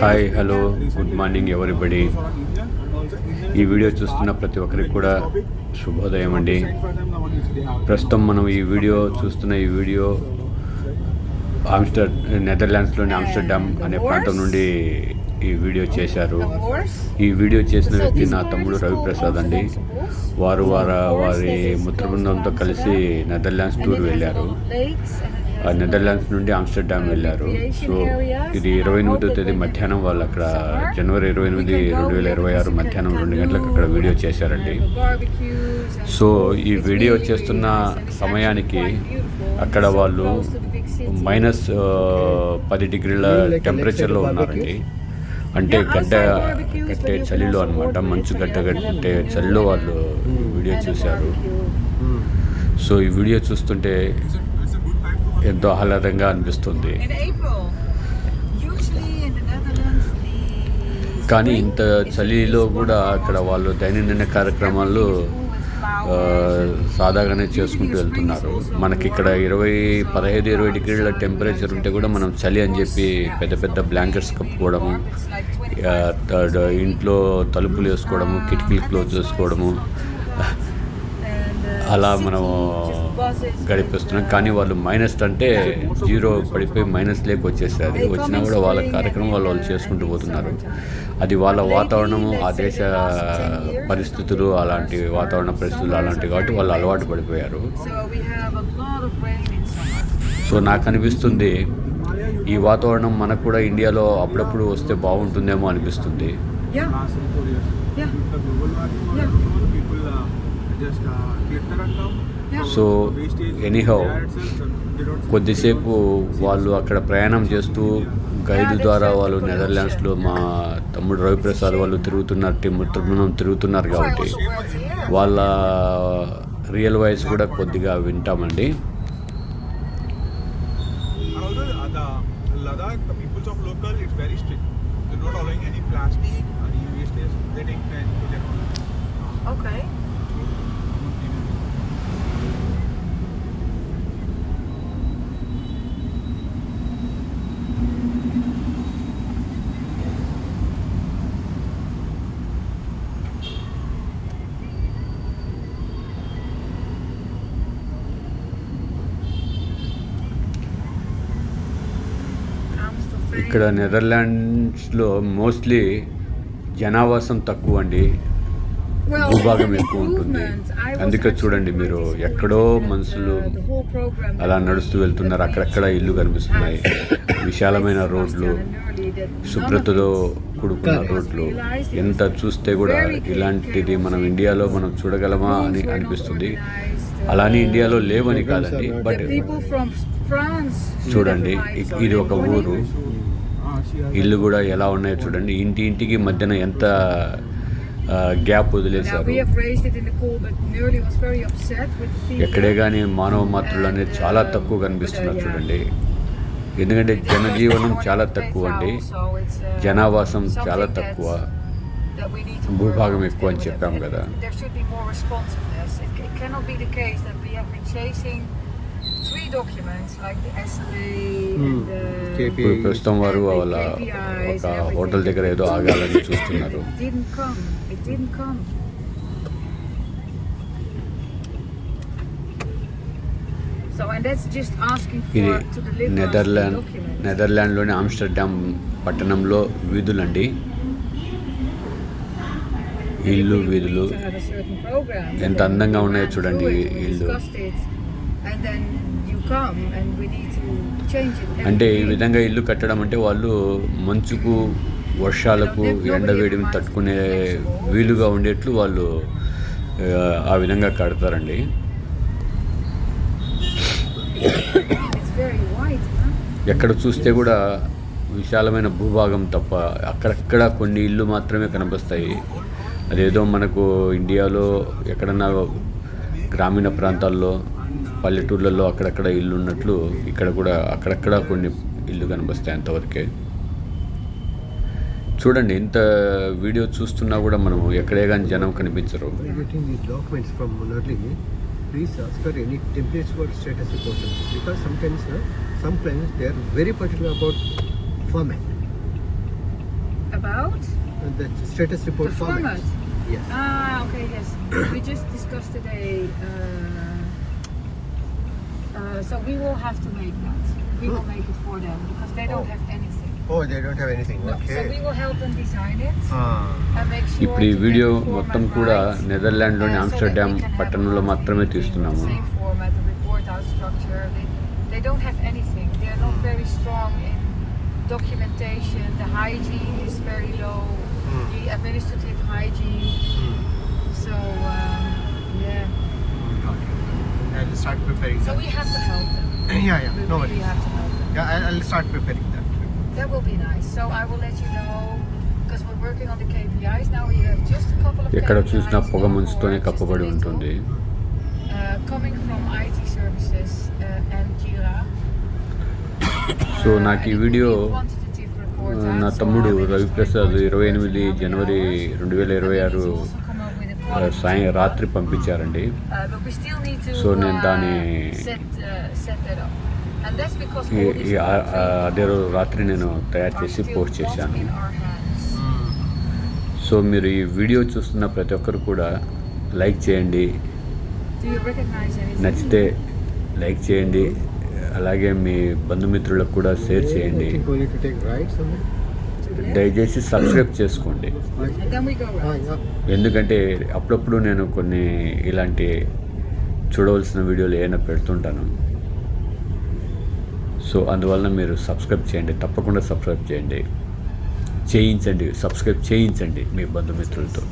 Hi hello good morning everybody ఈ video చూస్తున్న ప్రతి ఒక్కరికి కూడా శుభోదయం అండి. ప్రస్తుతం మనం ఈ వీడియో చూస్తున్న ఈ వీడియో ఆమ్స్టర్ నెదర్లాండ్స్లోని ఆమ్స్టర్డామ్ అనే ప్రాంతం నుండి ఈ వీడియో చేశారు. ఈ వీడియో చేసిన వ్యక్తి నా తమ్ముడు రవిప్రసాద్ అండి. వారు వారి వారి మిత్రబృందంతో కలిసి నెదర్లాండ్స్ టూర్ వెళ్ళారు. నెదర్లాండ్స్ నుండి ఆమ్స్టర్డామ్ వెళ్ళారు. సో ఇది ఇరవై ఎనిమిదో తేదీ మధ్యాహ్నం వాళ్ళు అక్కడ జనవరి ఇరవై ఎనిమిది రెండు వేల ఇరవై ఆరు మధ్యాహ్నం రెండు గంటలకు అక్కడ వీడియో చేశారండి. సో ఈ వీడియో చేస్తున్న సమయానికి అక్కడ వాళ్ళు మైనస్ పది డిగ్రీల టెంపరేచర్లో ఉన్నారండి. అంటే గడ్డ కట్టే చలిలో అనమాట మంచు గడ్డ కట్టే చలిలో వాళ్ళు వీడియో చూశారు. సో ఈ వీడియో చూస్తుంటే ఎంతో ఆహ్లాదంగా అనిపిస్తుంది. కానీ ఇంత చలిలో కూడా అక్కడ వాళ్ళు దైనందిన కార్యక్రమాలు సాదాగానే చేసుకుంటూ వెళ్తున్నారు. మనకి ఇక్కడ ఇరవై పదహైదు ఇరవై డిగ్రీల టెంపరేచర్ ఉంటే కూడా మనం చలి అని చెప్పి పెద్ద పెద్ద బ్లాంకెట్స్ కప్పుకోవడము ఇంట్లో తలుపులు వేసుకోవడము కిటికీలు క్లోజ్ చేసుకోవడము. అలా మనము గడిపిస్తున్నాం. కానీ వాళ్ళు మైనస్ అంటే జీరో పడిపోయి మైనస్ లేక వచ్చేసారు. వచ్చినా కూడా వాళ్ళ కార్యక్రమం వాళ్ళు వాళ్ళు చేసుకుంటూ పోతున్నారు. అది వాళ్ళ వాతావరణము ఆ దేశ పరిస్థితులు అలాంటి వాతావరణ పరిస్థితులు అలాంటివి కాబట్టి వాళ్ళు అలవాటు పడిపోయారు. సో నాకు అనిపిస్తుంది ఈ వాతావరణం మనకు కూడా ఇండియాలో అప్పుడప్పుడు వస్తే బాగుంటుందేమో అనిపిస్తుంది. Uh, just uh, get the rundown. So anyhow కొద్దిసేపు వాళ్ళు అక్కడ ప్రయాణం చేస్తూ గైడ్ ద్వారా వాళ్ళు నెదర్లాండ్స్లో మా తమ్ముడు రవిప్రసాద్ వాళ్ళు తిరుగుతున్నారు టీం తిరుగుతున్నారు కాబట్టి వాళ్ళ రియల్ వాయిస్ కూడా కొద్దిగా వింటామండి Okay. ఇక్కడ నెదర్లాండ్స్లో మోస్ట్లీ జనావాసం తక్కువ అండి భూభాగం ఎక్కువ ఉంటుంది. అందుకే చూడండి మీరు ఎక్కడో మనుషులు అలా నడుస్తూ వెళ్తున్నారు. అక్కడక్కడ ఇల్లు కనిపిస్తున్నాయి. విశాలమైన రోడ్లు శుభ్రతతో కూడుకున్న రోడ్లు. ఎంత చూస్తే కూడా ఇలాంటిది మనం ఇండియాలో మనం చూడగలమా అని అనిపిస్తుంది. అలానే ఇండియాలో లేవని కాదండి బట్ చూడండి ఇది ఒక ఊరు. ఇల్లు కూడా ఎలా ఉన్నాయో చూడండి. ఇంటి ఇంటికి మధ్యన ఎంత గ్యాప్ వదిలేశారు. ఎక్కడే కానీ మానవ మాతృలు అనేది చాలా తక్కువ కనిపిస్తున్నారు చూడండి. ఎందుకంటే జనజీవనం చాలా తక్కువ అండి. జనావాసం చాలా తక్కువ. భూభాగం ఎక్కువ అని చెప్పాం కదా. ప్రస్తుతం వారు వాళ్ళ ఒక హోటల్ దగ్గర ఏదో ఆగాలని చూస్తున్నారు. ఇది నెదర్లాండ్ నెదర్లాండ్ నెదర్లాండ్లోని ఆమ్స్టర్డామ్ పట్టణంలో వీధులు అండి ఇల్లు వీధులు ఎంత అందంగా ఉన్నాయో చూడండి ఇల్లు. అంటే ఈ. విధంగా ఇల్లు కట్టడం అంటే వాళ్ళు మంచుకు వర్షాలకు ఎండవేడిని తట్టుకునే వీలుగా ఉండేట్లు వాళ్ళు ఆ, విధంగా కడతారండి? ఎక్కడ చూస్తే కూడా విశాలమైన భూభాగం తప్ప అక్కడక్కడ కొన్ని ఇల్లు మాత్రమే కనిపిస్తాయి అదేదో మనకు ఇండియాలో ఎక్కడన్నా గ్రామీణ ప్రాంతాల్లో పల్లెటూర్లలో అక్కడక్కడ ఇల్లు ఉన్నట్లు ఇక్కడ కూడా అక్కడక్కడ కొన్ని ఇల్లు కనిపిస్తాయి అంతవరకే. చూడండి ఇంత వీడియో చూస్తున్నా కూడా మనం ఎక్కడే కానీ జనం కనిపించరు. Yes. Ah, okay, yes. we just discussed today uh uh, so we will have to make that. We will make it for them because they don't Oh. have anything. Oh, they don't have anything. No, So we Okay. will help them design it Ah. and make sure ఇప్పుడు ఈ to get video the format మొత్తం కూడా right. నెదర్లాండ్లోని Uh, so that Amsterdam we can have పట్టణంలో all మాత్రమే the తీస్తున్నాము Same format, the report out structure. They, they don't have anything. They are not very strong in documentation. The hygiene is very low. Hmm. The administrative hygiene. Hmm. So um, yeah. Okay. I'll start preparing So that. we have to help them. yeah, yeah. We No really worries. have to help them. Yeah, I'll, I'll start preparing that. That will be nice. So I will let you know because we're working on the KPIs now. We have just a couple of ఎక్కడ చూసినా పొగ మంచుతోనే కప్పబడి. ఉంటుంది Uh, coming from IT services uh, and Jira. So నాకు ఈ video నా so తమ్ముడు రవిప్రసాద్ ఇరవై ఎనిమిది జనవరి. రెండు వేల ఇరవై ఆరు సాయం రాత్రి పంపించారండి. సో నేను దాన్ని అదే రోజు రాత్రి నేను తయారు చేసి పోస్ట్ చేశాను. సో మీరు ఈ వీడియో చూస్తున్న ప్రతి ఒక్కరు కూడా లైక్ చేయండి. నచ్చితే లైక్ చేయండి. అలాగే మీ బంధుమిత్రులకు కూడా షేర్ చేయండి. దయచేసి సబ్స్క్రైబ్ చేసుకోండి. ఎందుకంటే అప్పుడప్పుడు నేను కొన్ని ఇలాంటి చూడవలసిన వీడియోలు ఏమైనా పెడుతుంటాను. సో అందువలన మీరు సబ్స్క్రైబ్ చేయండి. తప్పకుండా సబ్స్క్రైబ్ చేయండి. చేయించండి. సబ్స్క్రైబ్ చేయించండి మీ బంధుమిత్రులతో.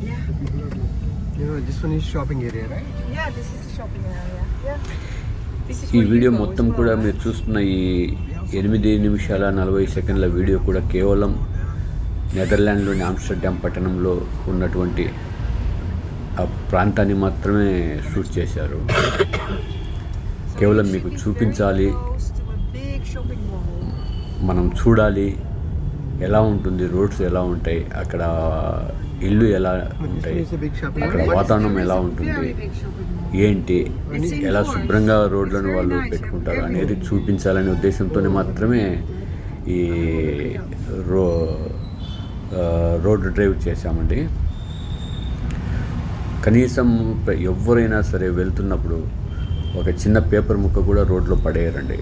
Yeah. ఈ వీడియో మొత్తం కూడా మీరు చూస్తున్న ఈ ఎనిమిది నిమిషాల నలభై సెకండ్ల వీడియో కూడా కేవలం నెదర్లాండ్లోని ఆమ్స్టర్డామ్ పట్టణంలో ఉన్నటువంటి ఆ ప్రాంతాన్ని మాత్రమే షూట్ చేశారు. కేవలం మీకు చూపించాలి. మనం చూడాలి. ఎలా ఉంటుంది రోడ్స్ ఎలా ఉంటాయి అక్కడ ఇల్లు ఎలా ఉంటాయి? అక్కడ వాతావరణం ఎలా ఉంటుంది? ఏంటి? ఎలా శుభ్రంగా రోడ్లను వాళ్ళు పెట్టుకుంటారు అనేది చూపించాలనే ఉద్దేశంతో మాత్రమే ఈ రో రోడ్డు రోడ్ డ్రైవ్ చేశామండి. కనీసం ఎవరైనా సరే వెళ్తున్నప్పుడు ఒక చిన్న పేపర్ ముక్క కూడా రోడ్లో పడేయరండి.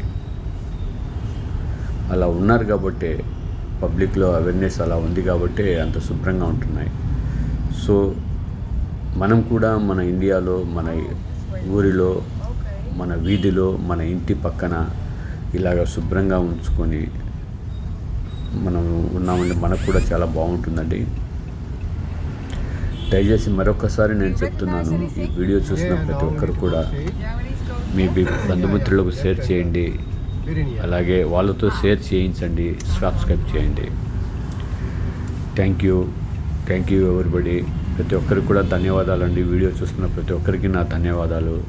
అలా ఉన్నారు కాబట్టి పబ్లిక్లో అవేర్నెస్ అలా ఉంది కాబట్టి అంత శుభ్రంగా ఉంటున్నాయి. సో మనం కూడా మన ఇండియాలో మన ఊరిలో మన వీధిలో మన ఇంటి పక్కన ఇలాగ శుభ్రంగా ఉంచుకొని మనం ఉన్నామంటే మనకు కూడా చాలా బాగుంటుందండి. దయచేసి మరొకసారి నేను చెప్తున్నాను ఈ వీడియో చూసిన ప్రతి ఒక్కరు కూడా మీ బి- బంధుమిత్రులకు షేర్ చేయండి. అలాగే వాళ్ళతో షేర్ చేయించండి సబ్స్క్రైబ్ చేయండి. Thank you. Thank you everybody ప్రతి ఒక్కరికి కూడా ధన్యవాదాలండి. వీడియో చూస్తున్న ప్రతి ఒక్కరికి నా ధన్యవాదాలు.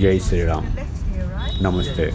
జై శ్రీరామ్? నమస్తే.